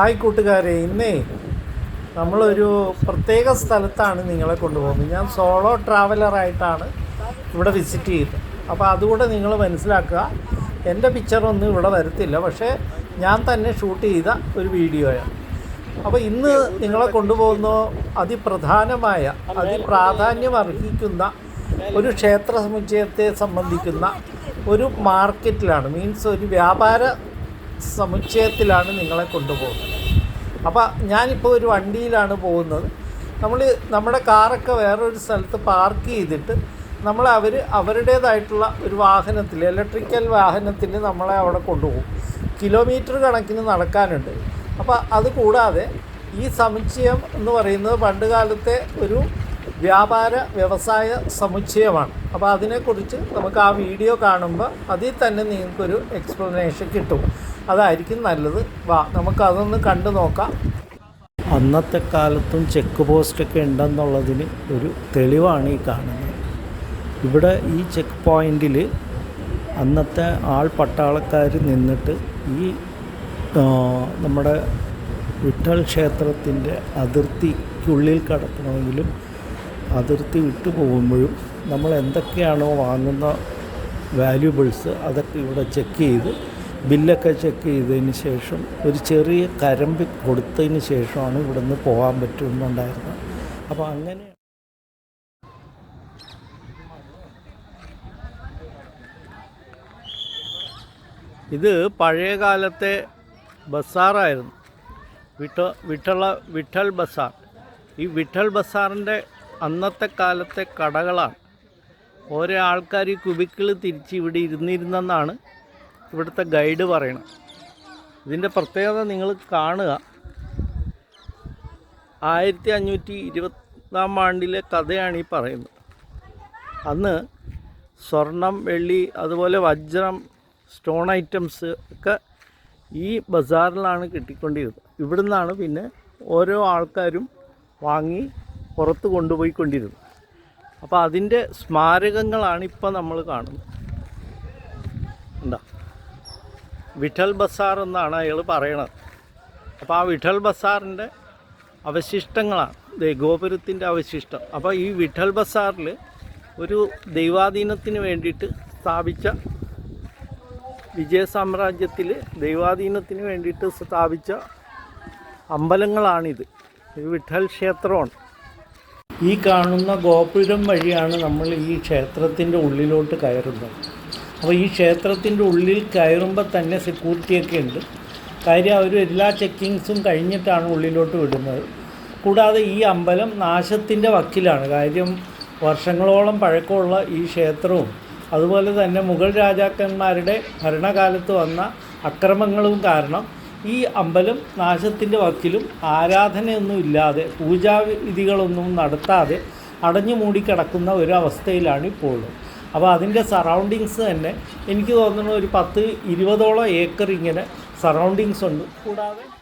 Hi കൂട്ടുകാരെ ഇന്നേ നമ്മളൊരു പ്രത്യേക സ്ഥലത്താണ് നിങ്ങളെ കൊണ്ടുപോകുന്നത്. ഞാൻ സോളോ ട്രാവലറായിട്ടാണ് ഇവിടെ വിസിറ്റ് ചെയ്തത്. അപ്പോൾ അതുകൂടെ നിങ്ങൾ മനസ്സിലാക്കുക എന്റെ പിക്ചറൊന്നും ഇവിടെ വരത്തില്ല പക്ഷേ ഞാൻ തന്നെ ഷൂട്ട് ചെയ്ത ഒരു വീഡിയോയാണ്. അപ്പോൾ ഇന്ന് നിങ്ങളെ കൊണ്ടുപോകുന്ന അതിപ്രധാനമായ അതിപ്രാധാന്യം അർഹിക്കുന്ന ഒരു ക്ഷേത്ര സമുച്ചയത്തെ സംബന്ധിക്കുന്ന ഒരു മാർക്കറ്റിലാണ്. മീൻസ് ഒരു വ്യാപാര സമുച്ചയത്തിലാണ് നിങ്ങളെ കൊണ്ടുപോകുന്നത്. അപ്പോൾ ഞാനിപ്പോൾ ഒരു വണ്ടിയിലാണ് പോകുന്നത്. നമ്മൾ നമ്മുടെ കാറൊക്കെ വേറൊരു സ്ഥലത്ത് പാർക്ക് ചെയ്തിട്ട് നമ്മൾ അവർ അവരുടേതായിട്ടുള്ള ഒരു വാഹനത്തിൽ ഇലക്ട്രിക്കൽ വാഹനത്തിൽ നമ്മളെ അവിടെ കൊണ്ടുപോകും. കിലോമീറ്റർ കണക്കിന് നടക്കാനുണ്ട്. അപ്പോൾ അതുകൂടാതെ ഈ സമുച്ചയം എന്ന് പറയുന്നത് പണ്ട് കാലത്തെ ഒരു വ്യാപാര വ്യവസായ സമുച്ചയമാണ്. അപ്പോൾ അതിനെക്കുറിച്ച് നമുക്ക് ആ വീഡിയോ കാണുമ്പോൾ അതിൽ തന്നെ നിങ്ങൾക്കൊരു എക്സ്പ്ലനേഷൻ കിട്ടും. അതായിരിക്കും നല്ലത്. വാ നമുക്കതൊന്ന് കണ്ടു നോക്കാം. അന്നത്തെ കാലത്തും ചെക്ക് പോസ്റ്റൊക്കെ ഉണ്ടെന്നുള്ളതിന് ഒരു തെളിവാണ് ഈ കാണുന്നത്. ഇവിടെ ഈ ചെക്ക് പോയിന്റിൽ അന്നത്തെ ആൾ പട്ടാളക്കാർ നിന്നിട്ട് ഈ നമ്മുടെ വിട്ടൽ ക്ഷേത്രത്തിന്റെ അതിർത്തിക്കുള്ളിൽ കടക്കണമെങ്കിലും അതിർത്തി വിട്ടു പോകുമ്പോഴും നമ്മൾ എന്തൊക്കെയാണോ വാങ്ങുന്ന വാല്യൂബിൾസ് അതൊക്കെ ഇവിടെ ചെക്ക് ചെയ്ത് ബില്ലൊക്കെ ചെക്ക് ചെയ്തതിന് ശേഷം ഒരു ചെറിയ കരമ്പ് കൊടുത്തതിന് ശേഷമാണ് ഇവിടുന്ന് പോകാൻ പറ്റുന്നുണ്ടായിരുന്നത് അപ്പോൾ അങ്ങനെ ഇത് പഴയ കാലത്തെ ബസാറായിരുന്നു. വിട്ട വിട്ടള വിട്ടൽ ബസാർ. ഈ വിട്ടൽ ബസാറിന്റെ അന്നത്തെ കാലത്തെ കടകളാണ്. ഓരോ ആൾക്കാർ ഈ കുബിക്കിൾ തിരിച്ച് ഇവിടെ ഇരുന്നിരുന്നെന്നാണ് ഇവിടുത്തെ ഗൈഡ് പറയണം. ഇതിന്റെ പ്രത്യേകത നിങ്ങൾ കാണുക. ആയിരത്തി അഞ്ഞൂറ്റി ഇരുപതാം ആണ്ടിലെ കഥയാണ് ഈ പറയുന്നത്. അന്ന് സ്വർണം വെള്ളി അതുപോലെ വജ്രം സ്റ്റോൺ ഐറ്റംസ് ഒക്കെ ഈ ബസാറിലാണ് കിട്ടിക്കൊണ്ടിരുന്നത്. ഇവിടുന്നാണ് പിന്നെ ഓരോ ആൾക്കാരും വാങ്ങി പുറത്ത് കൊണ്ടുപോയിക്കൊണ്ടിരുന്നത്. അപ്പോൾ അതിന്റെ സ്മാരകങ്ങളാണ് ഇപ്പോൾ നമ്മൾ കാണുന്നത്. എന്താ വിഠൽ ബസാർ എന്നാണ് അയാൾ പറയണത്. അപ്പോൾ ആ വിഠൽ ബസാറിന്റെ അവശിഷ്ടങ്ങളാണ്. ഗോപുരത്തിന്റെ അവശിഷ്ടം. അപ്പോൾ ഈ വിഠൽ ബസാറിൽ ഒരു ദൈവാധീനത്തിന് വേണ്ടിയിട്ട് സ്ഥാപിച്ച വിജയ സാമ്രാജ്യത്തിൽ ദൈവാധീനത്തിന് വേണ്ടിയിട്ട് സ്ഥാപിച്ച അമ്പലങ്ങളാണിത്. വിഠൽ ക്ഷേത്രമാണ്. ഈ കാണുന്ന ഗോപുരം വഴിയാണ് നമ്മൾ ഈ ക്ഷേത്രത്തിന്റെ ഉള്ളിലോട്ട് കയറുന്നത്. അപ്പോൾ ഈ ക്ഷേത്രത്തിന്റെ ഉള്ളിൽ കയറുമ്പോൾ തന്നെ സെക്യൂരിറ്റിയൊക്കെ ഉണ്ട്. കാര്യം അവർ എല്ലാ ചെക്കിങ്സും കഴിഞ്ഞിട്ടാണ് ഉള്ളിലോട്ട് വിടുന്നത്. കൂടാതെ ഈ അമ്പലം നാശത്തിന്റെ വക്കിലാണ്. കാര്യം വർഷങ്ങളോളം പഴക്കമുള്ള ഈ ക്ഷേത്രവും അതുപോലെ തന്നെ മുഗൾ രാജാക്കന്മാരുടെ ഭരണകാലത്ത് വന്ന അക്രമങ്ങളും കാരണം ഈ അമ്പലം നാശത്തിന്റെ വക്കിലും ആരാധനയൊന്നും ഇല്ലാതെ പൂജാവിധികളൊന്നും നടത്താതെ അടഞ്ഞു മൂടിക്കിടക്കുന്ന ഒരു അവസ്ഥയിലാണ് ഇപ്പോൾ. അപ്പോൾ അതിന്റെ സറൗണ്ടിങ്സ് തന്നെ എനിക്ക് തോന്നുന്നു ഒരു പത്ത് ഇരുപതോളം ഏക്കർ ഇങ്ങനെ സറൗണ്ടിങ്സ് ഉണ്ട്. കൂടാതെ